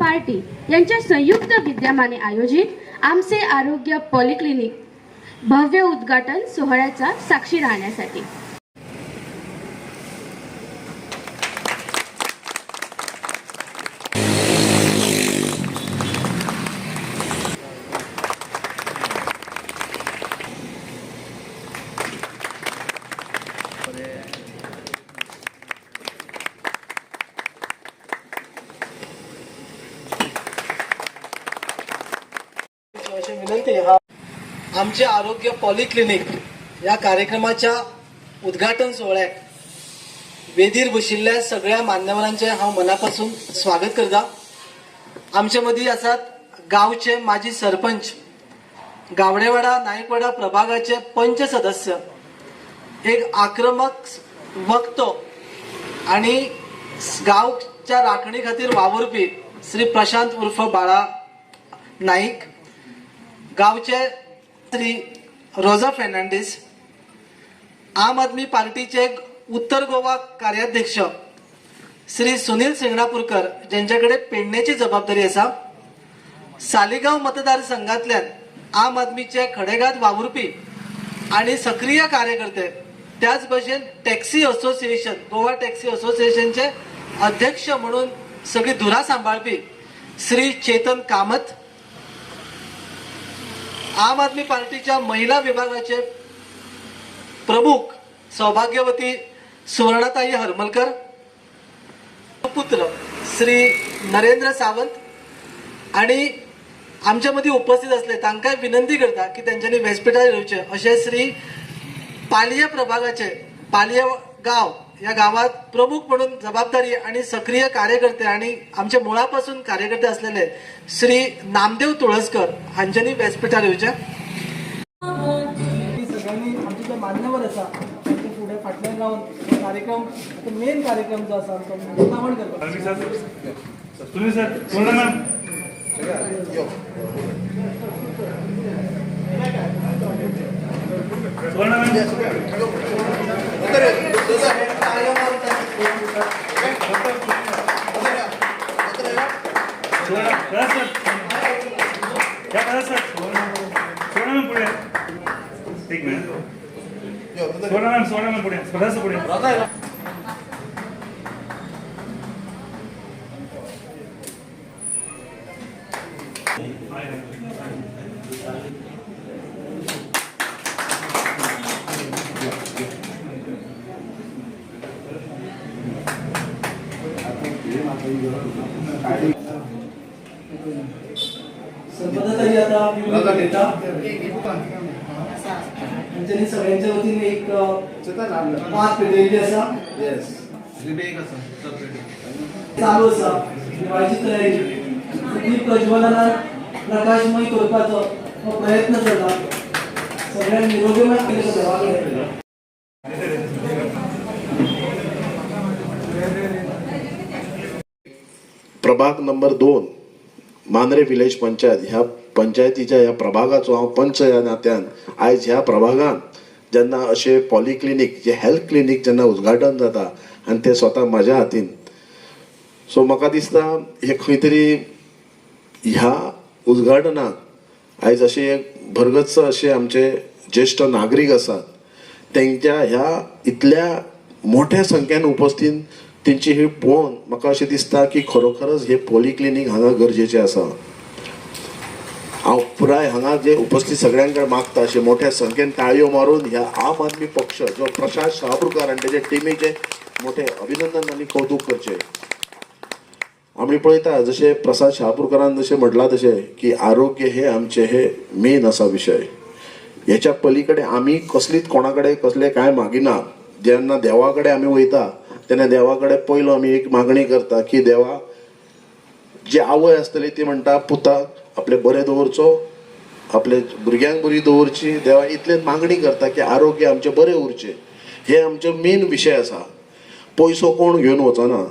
Party यांच्या संयुक्त विद्यमाने आयोजित आमचे आरोग्य पॉलिक्लिनिक भव्य उद्घाटन सोहळ्याचा साक्षी राहण्यासाठी अशी विनंती हा आमचे आरोग्य पॉलिक्लिनिक या कार्यक्रमाच्या उद्घाटन सोहळ्याक वेदीर बशिल्ल्या सगळ्या मान्यवरांचे हांव मनापासून स्वागत करता. आमचे मदीं आसात गांवचे माजी सरपंच गावडेवाडा नायकवाडा प्रभागाचे पंच सदस्य एक आक्रमक वक्तो आणि गांवच्या राखणी खातीर वावुरपी श्री प्रशांत उर्फ बाळा नाईक गावचे श्री रोजा फेर्नांडीस आम आदमी पार्टीचे उत्तर गोवा कार्याध्यक्ष श्री सुनील सिंगणापूरकर ज्यांच्याकडे पेडण्याची जबाबदारी असा सालिगांव मतदारसंघातल्यान आम आदमीचे खडेगात वावुरपी आणि सक्रिय कार्यकर्ते त्याच भशेन टॅक्सी असोसिएशन गोवा टॅक्सी असोसिएशनचे अध्यक्ष म्हणून सगळी धुरा सांभाळपी श्री चेतन कामत आम आदमी पार्टीच्या महिला विभागाचे प्रमुख सौभाग्यवती सुवर्णाताई हरमलकर पुत्र श्री नरेंद्र सावंत आणि आमच्यामध्ये उपस्थित असले तांकां विनंती करता की त्यांच्यानी व्यासपीठार येवचे असे श्री पालये प्रभागाचे पालये गाव या गावात प्रमुख म्हणून जबाबदारी आणि सक्रिय कार्यकर्ते आणि आमच्या मुळापासून कार्यकर्ते असलेले श्री नामदेव तुळसकर हांच्यांनी व्यासपीठार येवचे सगळ्यांनी आमचे जे मान्यवर आसा त्यांचे फुडें फाटल्यान रावन कार्यक्रम मेन कार्यक्रम जो आसा तो उक्तावण करपाक सर तुम्ही पूर्ण पूर्ण करा सर या करा सर पूर्ण मॅम पुढे एक मिनिट पूर्ण मॅम सोळा मॅम पुढे थोडंसं पुढे संपदाताई आता निवडून घेता त्यांनी सगळ्यांच्या वतीने एक अ, पाच पेटलेली असा चालू असा दिवाळीची तयारी प्रज्वलना प्रकाशमय करपाचो हो प्रयत्न करता सगळ्यांनी निरोगीमय केलं देवाकडे प्रभाग नंबर दोन मांद्रे विलेज पंचायत. ह्या पंचायतीच्या ह्या प्रभागाचो हांव पंच ह्या नात्यान आयज ह्या प्रभागान जेन्ना अशे पॉलिक्लिनीक जे हेल्थ क्लिनीक जेन्ना उद्घाटन जाता आनी ते स्वता म्हाज्या हातीन. सो म्हाका दिसता हे खंय तरी ह्या उद्घाटनाक आयज अशे एक भरगच्च अशे आमचे ज्येष्ठ नागरीक आसात तेंच्या ह्या इतल्या मोठ्या संख्येन उपस्थित तेंची ही पळोवन म्हाका अशें दिसता की खरोखरच हे पॉलिक्लिनीक हांगा गरजेचें आसा. हांव पुराय हांगा जे उपस्थित सगळ्यांकडे मागता अशें मोठ्या संख्येन ताळयो मारून ह्या आम आदमी पक्ष जो प्रशांत शहापूरकर आनी तेजे टिमीचे मोठे अभिनंदन आनी कौतुक करचे. आमी पळयता जशें प्रसाद शहापूरकरान जशें म्हटलां तशें की आरोग्य हे आमचे हे मेन आसा विशय हेच्या पलीकडे आमी कसलीच कोणा कडेन कसले कांय मागिना जेन्ना देवा कडेन आमी वयता तेन्ना देवा कडेन पयलो आमी एक मागणी करता की देवा जी आवय आसतली ती म्हणटा पुताक आपले बरें दवरचो आपले भुरग्यांक बरी दवरची देवा इतलेच मागणी करता की आरोग्य आमचें बरें उरचें. हे आमचे मेन विशय आसा पयसो कोण घेवन वचना?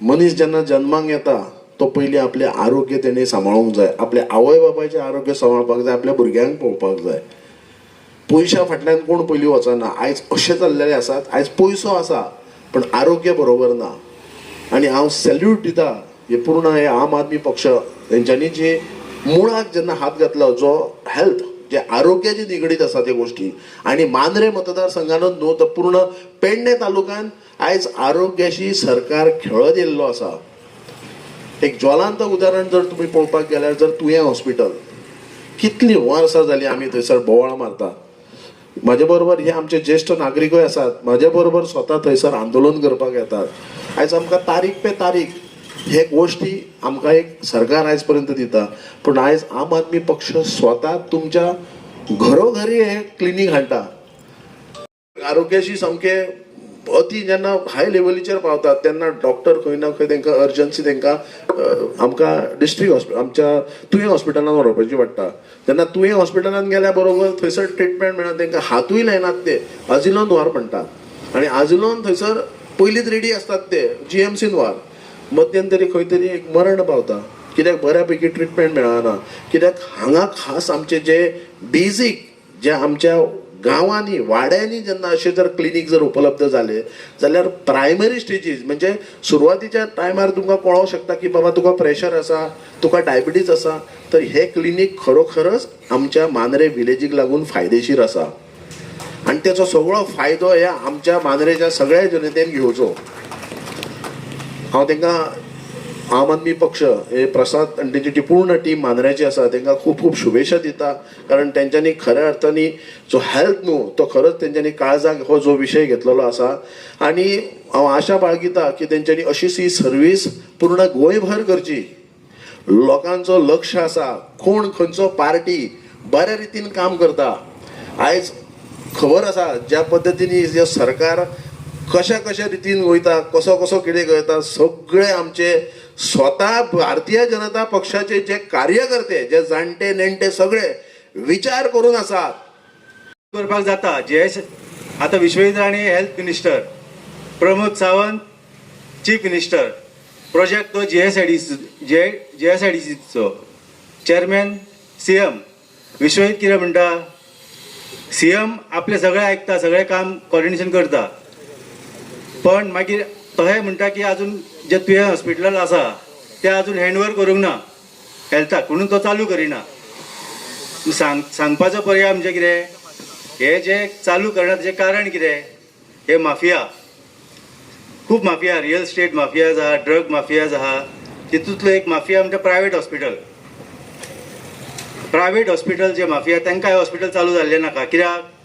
मनीस जेन्ना जल्माक येता तो पयलीं आपलें आरोग्य तेणी सांबाळूंक जाय. आपल्या आवय बापायचें आरोग्य सांबाळपाक जाय आपल्या भुरग्यांक पळोवपाक जाय. पयशा फाटल्यान कोण पयलीं वचना? आयज अशें जाल्लेले आसात आयज पयसो आसा पण आरोग्य बरोबर ना. आणि हांव सॅल्यूट दिता हे पूर्ण हे आम आदमी पक्ष तेंच्यांनी जे मुळाक जेन्ना हात घातलो जो हेल्थ जे आरोग्याची निगडीत आसा ते गोष्टी. आणि मांद्रे मतदारसंघानच न्हू तर पूर्ण पेडणे तालुक्यान आयज आरोग्याशी सरकार खेळत येयल्लो आसा. एक ज्वलांत उदाहरण जर तुम्ही पळोवपाक गेल्यार जर तुयें हॉस्पिटल कितलीं वर्सां जालीं आमी थंयसर बोवाळ मारता. म्हाजे बरोबर हे आमचे ज्येश्ठ नागरिकूय आसात म्हजे बरोबर स्वता थंयसर आंदोलन करपाक येतात. आयज आमकां तारीख पे तारीख हे गोश्टी आमकां एक सरकार आयज पर्यंत दिता. पूण आयज आम आदमी पक्ष स्वता तुमच्या घरोघरी हे क्लिनीक हाडटा. आरोग्याशी सामके अति जेन्ना हाय लेवलीचेर पावतात तेन्ना डॉक्टर खंय ना खंय तांकां अर्जन्सी तांकां आमकां डिस्ट्रिक्ट हॉस्पिटल आमच्या तुयें हॉस्पिटलांत व्हरपाची पडटा तेन्ना तुयें हॉस्पिटलांत गेल्या बरोबर थंयसर ट्रिटमेंट मेळना तांकां हातूय लायनात ते. आजिलोन व्हर म्हणटात आनी आजिलोन थंयसर पयलींच रेडी आसतात ते जी एम सीन व्हर मध्यंतरी खंय तरी एक मरण पावता. कित्याक बऱ्यापैकी ट्रिटमेंट मेळना. कित्याक हांगा खास आमचे जे बेजीक जे आमच्या गांवांनी वाड्यांनी जेन्ना असे जर क्लिनीक जर उपलब्ध झाले जाल्यार प्रायमरी स्टेजीस म्हणजे सुरवातीच्या टायमार तुमकां कळोंक शकता की बाबा तुका प्रेशर आसा तुका डायबिटीज आसा तर हे क्लिनीक खरोखरच आमच्या मांद्रे विलेजीक लागून फायदेशीर आसा आणि त्याचो सगळो फायदो हे आमच्या मांद्रेच्या सगळ्या जनतेन घेवचो. हांव तांकां आम आदमी पक्ष हे प्रसाद आनी तेंची ती पूर्ण टीम मानण्याची आसा तांकां खूब खूब शुभेच्छा दिता कारण तेंच्यांनी खऱ्या अर्थांनी जो हेल्थ न्हू तो खरोच तेंच्यांनी काळजाक हो जो विशय घेतलेलो आसा आनी हांव आशा बाळगिता की तेंच्यांनी अशीच ही सर्वीस पूर्ण गोंयभर करची. लोकांचो लक्ष आसा कोण खंयचो पार्टी बऱ्या रितीन काम करता. आयज खबर आसा ज्या पद्दतीन सरकार कशा कशा रितीन वयता कसो कसो कितें करता सगळे आमचे स्वता भारतीय जनता पक्षाचे जे कार्यकर्ते जे जाणटे नेणटे सगळे विचार करून आसात करपाक जाता जे आतां विश्वेंद्र आनी health minister Pramod Sawant chief minister project तो जी एस आय डी जे जे एस आय डी सीचो चेअरमॅन सी एम विश्वजीत कितें म्हणटा सी एम आपलें सगळें आयकता सगळें काम कॉर्डिनेशन करता. पण मागीर तोहे म्हणटा की आजून जे तुवें हॉस्पिटल आसा ते आजून हँडओवर करूंक ना. हेल्थाक म्हणून तो चालू करिना. सांग सांगपाचो पर्याय म्हणजे कितें? हे जे चालू करण्याचें कारण कितें? हे माफिया. खूब माफिया रियल स्टेट माफियाज आहा ड्रग माफियाज आहा तितूंतलो एक माफिया म्हणजे प्रायवेट हॉस्पिटल प्रायवेट हॉस्पिटल जे माफिया तांकां हे हॉस्पिटल चालू जाल्लें नाका. कित्याक?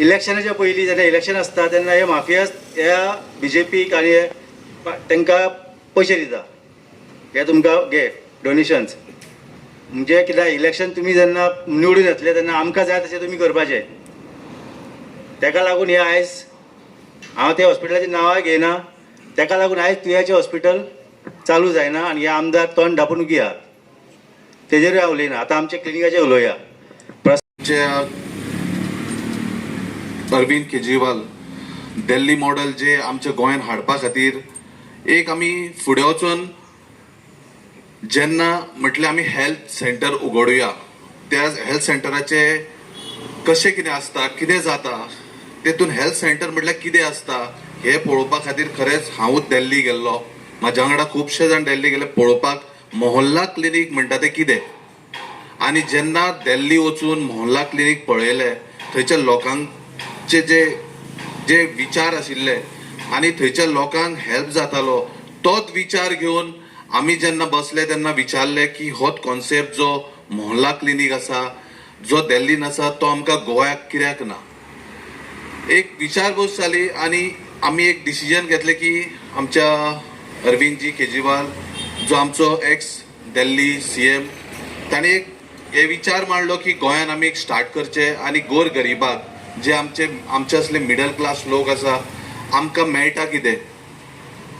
इलेक्शनाच्या पयलीं जेन्ना इलेक्शन आसता तेन्ना हे माफियाज ह्या बी जे पीक आनी हे तांकां पयशे दिता. हे तुमकां घे डोनेशन्स म्हणजे कित्याक इलेक्शन तुमी जेन्ना निवडून येतले तेन्ना आमकां जाय तशें तुमी करपाचें. तेका लागून हे आयज हांव त्या हॉस्पिटलाची नांवां घेयना तेका लागून आयज तुयाचें हॉस्पिटल चालू जायना आनी हे आमदार तोंड धापून उगी तेजेरूय हांव उलयना आतां आमच्या क्लिनिकाचेर उलोवया. प्रश्न अरविंद केजरीवाल दिल्ली मॉडल जे आमच्या गोंयांत हाडपा खातीर एक आमी फुडें वचून जेन्ना म्हटल्यार आमी हेल्थ सेंटर उगडुया त्या हेल्थ सेंटराचे कशें कितें आसता कितें जाता तेतून हेल्थ सेंटर म्हटल्यार कितें आसता हे पळोवपा खातीर खरेंच हांवूच दिल्ली गेल्लो. म्हाज्या वांगडा खुबशे जाण दिल्ली गेले पळोवपाक मोहल्ला क्लिनीक म्हणटा तें कितें? आनी जेन्ना दिल्ली वचून मोहल्ला क्लिनीक पळयले थंयच्या लोकांक आमचे जे जे विचार आशिल्ले आनी थंयच्या लोकांक हेल्प जातालो तोच विचार घेवन आमी जेन्ना बसले तेन्ना विचारले की होच कॉन्सेप्ट जो मोहल्ला क्लिनीक आसा जो दिल्लीन आसा तो आमकां गोंयाक कित्याक ना? एक विचारपूस जाली आनी आमी एक डिसिजन घेतलें की आमच्या अरविंदजी केजरीवाल जो आमचो एक्स दिल्ली सी एम ताणें एक हे विचार मांडलो की गोंयान आमी एक स्टार्ट करचे आनी गोर गरिबाक जे आमचे आमचे असले मिडल क्लास लोक आसा आमकां मेळटा कितें?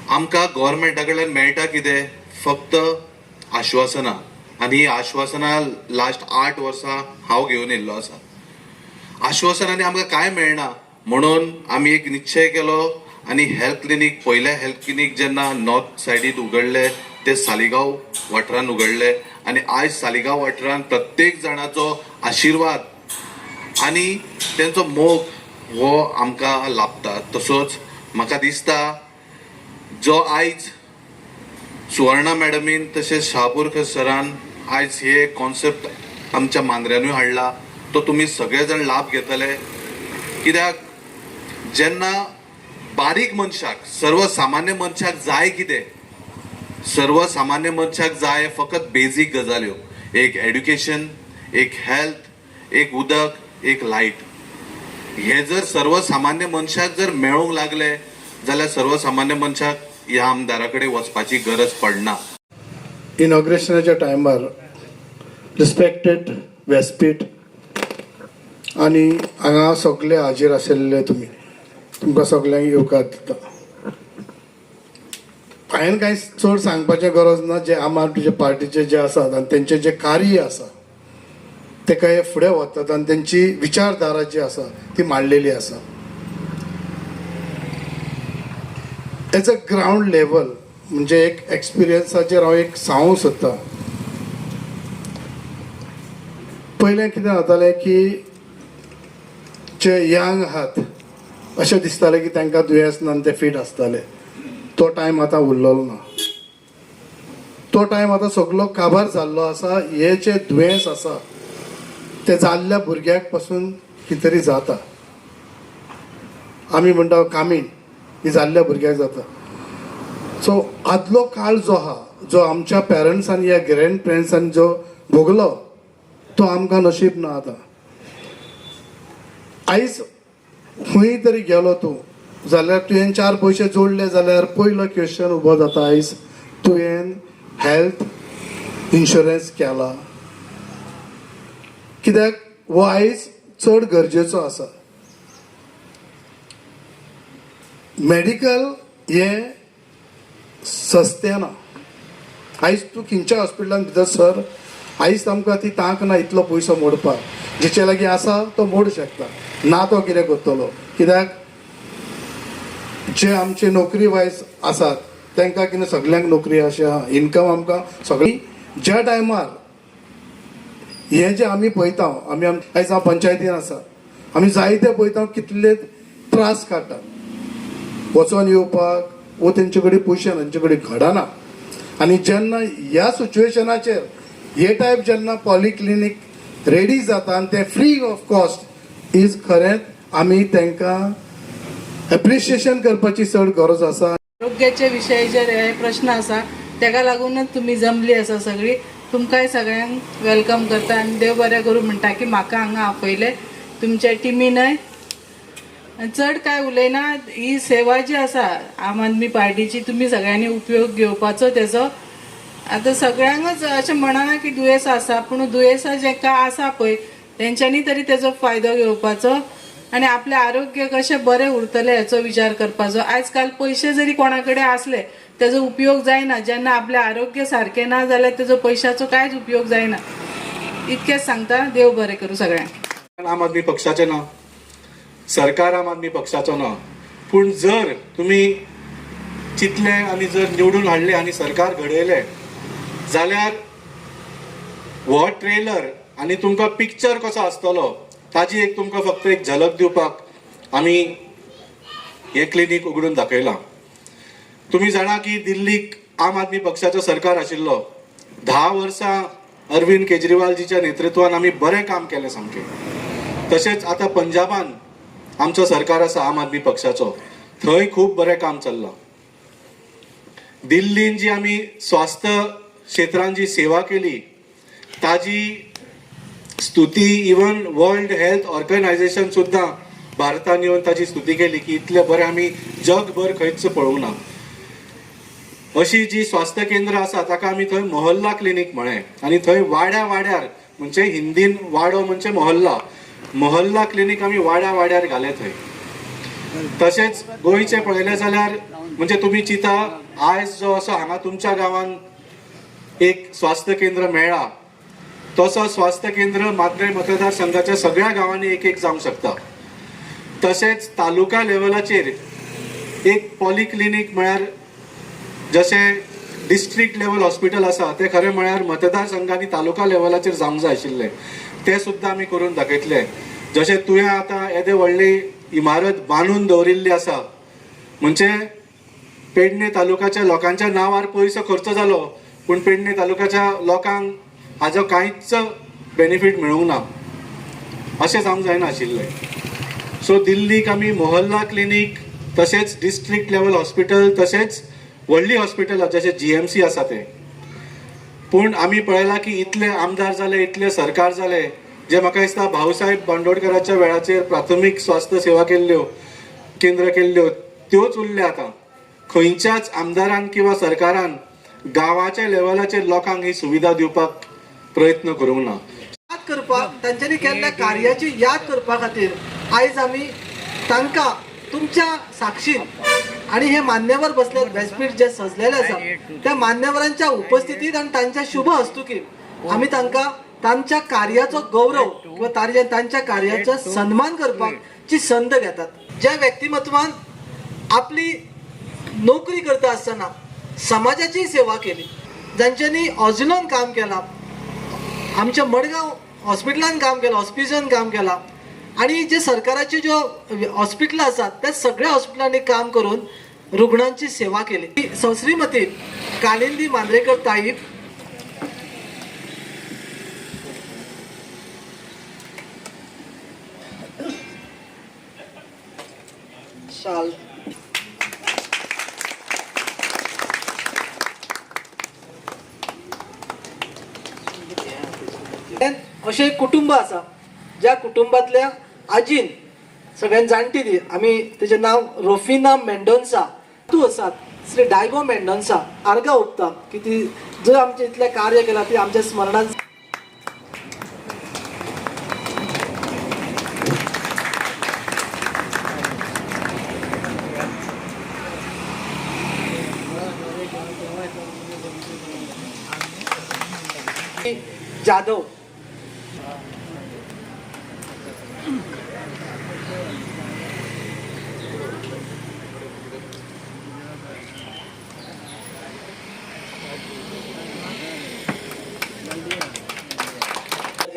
आमकां गोवोरमेंटा कडल्यान मेळटा कितें? फक्त आश्वासनां. आनी ही आश्वासनां लास्ट आठ वर्सां हांव घेवन येयल्लो आसा. आश्वासनांनी आमकां कांय मेळना? म्हणून आमी एक निश्चय केलो आनी हेल्थ क्लिनीक पयले हेल्थ क्लिनीक जेन्ना नॉर्थ सायडीत उगडले ते सालिगांव वाठारान उगडले आनी आयज सालिगांव वाठारान प्रत्येक जाणाचो आशिर्वाद आनी तेंचो मोग हो आमकां लाभता. तसोच म्हाका दिसता जो आयज सुवर्णा मॅडमीन तशेंच शहापूरकर सरान आयज हे कॉन्सेप्ट आमच्या मांद्र्यानूय हाडला. तो तुमी सगळे जाण लाभ घेतले. कित्याक? जेन्ना बारीक मनशाक सर्वसामान्य मनशाक जाय कितें? सर्वसामान्य मनशाक जाय फकत बेजीक गजाल्यो. एक एड्युकेशन एक हेल्थ एक उदक एक लायट हे जर सर्वसामान्य मनशाक जर मेळूंक लागले जाल्यार सर्वसामान्य मनशाक ह्या आमदारा कडेन वचपाची गरज पडना इनॉग्रेशनाच्या टायमार रिस्पेक्टेड व्यासपीठ आनी हांगा सगळे हाजीर आशिल्ले तुमी तुमकां सगळ्यांक येवकार दिता. हांवें कांय चड सांगपाचें गरज ना जे आम आदमी पार्टीचे जे आसात आनी तेंचें जें कार्य आसा तेका हे फुडें वतात आनी तेंची विचारधारा जी आसा ती मांडलेली आसा एज अ ग्रावंड लेवल म्हणजे एक एक्सपिरियन्साचेर हांव एक सांगूंक सोदतां पयलें कितें जातालें की जे यंग आहात अशें दिसतालें की तांकां दुयेंस ना आनी ते फीट आसताले तो टायम आतां उरलेलो ना. तो टायम आतां सगलो काबार जाल्लो आसा हे जे दुयेंस आसा ते जाल्ल्या भुरग्याकपासून कितें तरी जाता. आमी म्हणटा कामीण ही जाल्ल्या भुरग्याक जाता. सो आदलो काळ जो आहा जो आमच्या पेरंट्सांनी या ग्रँड पेरंट्सांनी जो भोगलो तो आमकां नशीब ना आतां. आयज खंय तरी गेलो तूं जाल्यार तुवें चार पयशे जोडले जाल्यार पयलो क्वेश्चन उबो जाता आयज तुवें हेल्थ इन्शुरन्स केला कित्याक? हो आयज चड गरजेचो आसा. मेडिकल हे सस्तें ना. आयज तूं खंयच्या हॉस्पिटलान भितर सर आयज आमकां ती तांक ना इतलो पयसो मोडपाक. जेचे लागीं आसा तो मोड शकता. ना तो कितें करतलो. कित्याक? जे आमचे नोकरी वायज आसात तांकां कितें सगल्यांक नोकरी अशें आहा इन्कम आमकां सगळी ज्या टायमार हे जे आमी पळयता आमी आयज हांव पंचायतीन आसा आमी जायते पळयता कितले त्रास काडटा वचोन येवपाक वो तेंचे कडेन पयशे तांचे तेंचे कडेन घडना. आनी जेन्ना ह्या सिच्युएशनाचेर हे टायप जेन्ना पॉलिक्लिनीक रेडी जाता आनी ते फ्री ऑफ कॉस्ट इज खरेंच आमी तांकां एप्रिशिएशन करपाची चड गरज आसा. आरोग्याचे विशय जे हे प्रश्न आसा तेका लागूनच तुमी जमली आसा सगळी. तुमकांय सगळ्यांक वेलकम करता आनी देव बरें करूं म्हणटा की म्हाका हांगा आपयले तुमच्या टिमीनय चड काय उलयना ही सेवा जी आसा आम आदमी पार्टीची तुमी सगळ्यांनी उपयोग घेवपाचो तेजो. आतां सगळ्यांकच अशें म्हणना की दुयेंसां आसा पूण दुयेंसां जेका आसा पळय तेंच्यांनी तरी तेजो फायदो घेवपाचो. आनी आपलें आरोग्य कशें बरें उरतलें हेचो विचार करपाचो आयज काल पयशे जरी कोणा कडेन आसले तेजो उपयोग जायना जेन्ना आपलें आरोग्य सारकें ना जाल्यार तेजो पयशाचो कांयच उपयोग जायना इतकेंच सांगता देव बरें करूं सगळ्यांक आम आदमी पक्षाचे ना. सरकार आम आदमी पक्षाचो ना. पूण जर तुमी चितले आनी जर निवडून हाडले आनी सरकार घडयले जाल्यार हो ट्रेलर आनी तुमकां पिक्चर कसो आसतलो ताजी एक तुमकां फक्त एक झलक दिवपाक आमी हे क्लिनीक उगडून दाखयलां. तुमी जाणा की दिल्लीक आम आदमी पक्षाचो सरकार आशिल्लो धा वर्सां अरविंद केजरीवालजीच्या नेतृत्वान आमी बरें काम केलें सामकें. तशेंच आतां पंजाबान आमचो सरकार आसा आम आदमी पक्षाचो. थंय खूब बरें काम चल्लां. दिल्लीन जी आमी स्वास्थ क्षेत्रान जी सेवा केली ताजी स्तुती इवन वर्ल्ड हेल्थ ऑर्गनायझेशन सुद्दां भारतान येवन ताची स्तुती केली की इतले बरें आमी जगभर खंयच पळोवंक ना अशी जी स्वास्थ्य केंद्र आसा ताका आमी थंय मोहल्ला क्लिनीक म्हळें आनी थंय वाड्या वाड्यार म्हणजे हिंदीन वाडो म्हणजे मोहल्ला मोहल्ला क्लिनीक आमी वाड्या वाड्यार घाले थंय. तशेंच गोंयचे पळयलें जाल्यार म्हणजे तुमी चिता आयज जो असो हांगा तुमच्या गांवांत एक स्वास्थ्य केंद्र मेळ्ळा तसो स्वास्थ्य केंद्र माद्रे मतदारसंघाच्या सगळ्या गांवांनी एक एक जावंक शकता. तशेंच तालुका लेवलाचेर एक पॉलिक्लिनीक म्हळ्यार जशें डिस्ट्रिक्ट लेवल हॉस्पिटल आसा तें खरें म्हळ्यार मतदारसंघांनी तालुका लेवलाचेर जावंक जाय आशिल्लें तें सुद्दां आमी करून दाखयतले जशें तुवें आतां येदे व्हडली इमारत बांदून दवरिल्ली आसा म्हणजे पेडणे तालुक्याच्या लोकांच्या नांवार पयसो खर्च जालो पूण पेडणे तालुक्याच्या लोकांक हाजो कांयच बेनिफीट मेळूंक ना. अशें जावंक जायनाशिल्लें सो दिल्लीक आमी मोहल्ला क्लिनीक तशेंच डिस्ट्रिक्ट लेवल हॉस्पिटल तशेंच व्हडली हॉस्पिटल जशें जी एम सी आसा तें. पूण आमी पळयलां की इतले आमदार जाले इतले सरकार जाले जे म्हाका दिसता भाऊसाहेब बांदोडकराच्या वेळाचेर प्राथमीक स्वास्थ्य सेवा केल्ल्यो केंद्र केल्ल्यो त्योच उरल्या आतां. खंयच्याच आमदारान किंवा सरकारान गांवाच्या लेवलाचेर लोकांक ही सुविधा दिवपाक प्रयत्न करूंक ना. याद करपाक तांच्यांनी केल्ल्या कार्याची याद करपा खातीर आयज आमी तांकां तुमच्या साक्षीन आणि हे मान्यवर बसले व्यासपीठ जे सजलेले आसा त्या मान्यवरांच्या उपस्थितीत आणि तांच्या शुभ हस्तुकीत आमी तांकां तांच्या कार्याचो गौरव किंवा तांच्या तांच्या कार्याचो सन्मान करपाची संद घेतात. ज्या व्यक्तिमत्वान आपली नोकरी करता आसतना समाजाची सेवा केली जांच्यांनी ऑझिलोन काम केलां आमच्या मडगांव हॉस्पिटलान काम केलं हॉस्पिटलान काम केला. आणि जे सरकाराचे ज्यो हॉस्पिटल आसात त्या सगळ्या हॉस्पिटलांनी काम करून रुग्णांची सेवा केली. ती कालिंदी मांद्रेकर ताईब शाल अशें एक कुटुंब आसा ज्या कुटुंबातल्या आजीन सगळ्यात जाणटी ती आमी तिचें नांव रोफिना मेंडोन्सा तूं आसात श्री डायगो मेंडोन्सा आर्गा ओपता की ती जर आमचें इतलें कार्य केलां ती आमच्या स्मरणांत जाधव.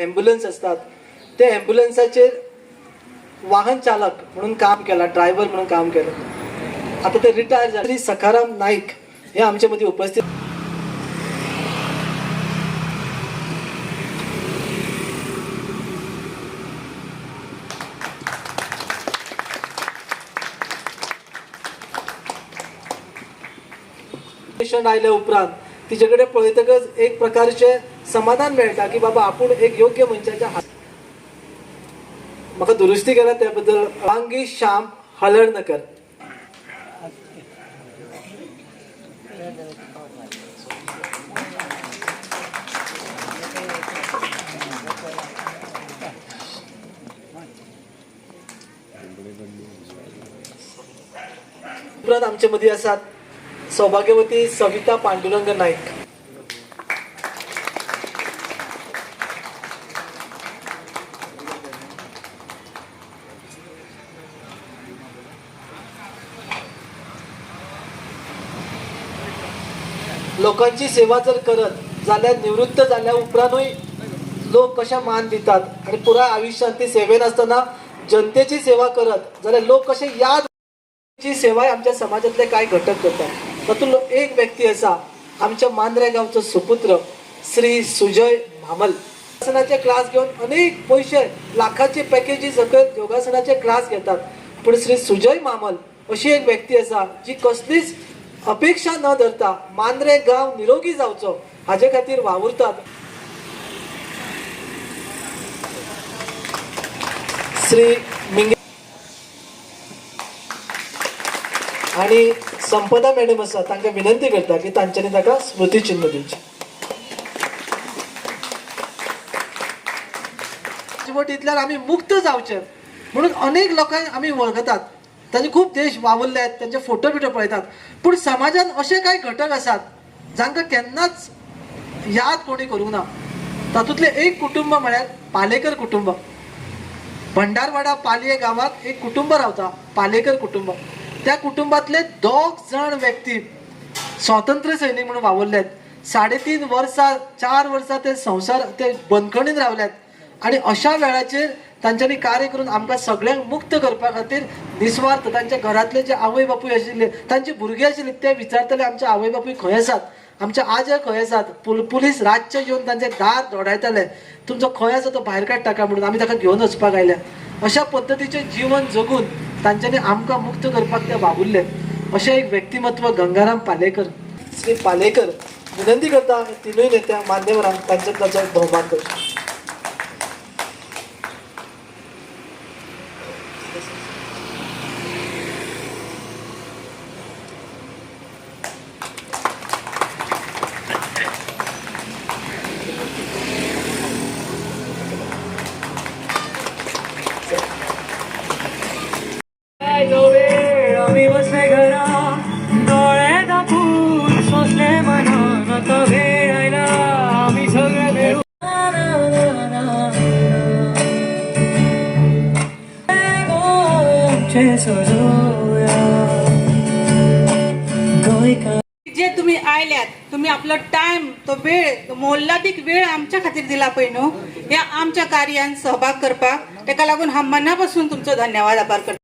ॲम्ब्युलन्स असतात. ते ॲम्ब्युलन्साचे वाहन चालक म्हणून काम केला ड्रायव्हर म्हणून काम केलं. आता ते रिटायर झाले. श्री सखाराम नाईक हे आमच्यामध्ये उपस्थित पेशंट आयल्या उपरांत. तिचे कडेन पळयतकच एक प्रकारचे समाधान मेळटा की बाबा आपूण एक योग्य मनशाच्या हात म्हाका दुरुस्ती केल्या त्या बद्दल वांगी श्याम हळर्णकर उपरांत आमचे मदीं आसात सौभाग्यवती सविता पांडुरंग नाईक. लोकांची सेवा जर करत जाल्यार निवृत्त जाल्या उपरांतूय लोक कशें मान दितात? आनी पुराय आयुश्यांत ती सेवेन आसतना जनतेची सेवा करत जाल्यार लोक कशे याद ची सेवा आमच्या समाजातले कांय घटक करतात? तातूंत एक व्यक्ती आसा आमच्या मांद्रे गांवचो सुपुत्र श्री सुजय भामल. योगासनाचे क्लास घेवन अनेक पयशे लाखाचे पॅकेजी सकयल योगासनाचे क्लास घेतात. पूण श्री सुजय मामल अशी एक व्यक्ती आसा जी कसलीच अपेक्षा न धरता मांद्रे गांव निरोगी जावचो. हाजे खातीर वावुरतात. श्री मिंगे आणि संपदा मॅडम आसा तांकां विनंती करता की तांच्यांनी ताका स्मृती चिन्ह दिवचें. राजवटींतल्यान आमी मुक्त जावचे. म्हणून अनेक लोकांक आमी वळखतात. तांचे खूब देश वावुरले आहेत त्यांचे फोटो बिटो पळयतात पूण समाजात असे कांय घटक आसात जांकां केन्नाच याद कोणी करूंक ना तातूंतले एक कुटुंब म्हळ्यार पालेकर कुटुंब. भंडारवाडा पालये गावात एक कुटुंब रावता पालेकर कुटुंब. त्या कुटुंबातले दोग जण व्यक्ती स्वातंत्र्य सैनीक म्हणून वावरल्यात साडेतीन वर्सां चार वर्सां ते संसार ते बंदखणीत रावल्यात आणि अशा वेळाचेर तांच्यांनी कार्य करून आमकां सगळ्यांक मुक्त करपा खातीर निस्वार्थ तांच्या घरांतले जे आवय बापूय आशिल्ले तांचे भुरगे आशिल्ले ते विचारताले आमचे आवय बापूय खंय आसात? आमचे आजे खंय आसात? पुल- पुलीस रातचे येवन तांचे दार धोडायताले. तुमचो खंय आसा तो भायर काडटा काय म्हणून आमी ताका घेवन वचपाक आयल्या. अशा पद्दतीचें जीवन जगून तांच्यांनी आमकां मुक्त करपाक ते वावुरले. अशें एक व्यक्तिमत्व गंगाराम पालेकर. श्री पालेकर विनंती करता तिनूय नेत्यांक मान्यवरांक तांचे ताचो भोवमान करता एक वेळ आमच्या खातीर दिला पळय न्हू ह्या आमच्या कार्यान सहभाग करपाक ताका लागून हांव मना पासून तुमचो धन्यवाद आभार करता.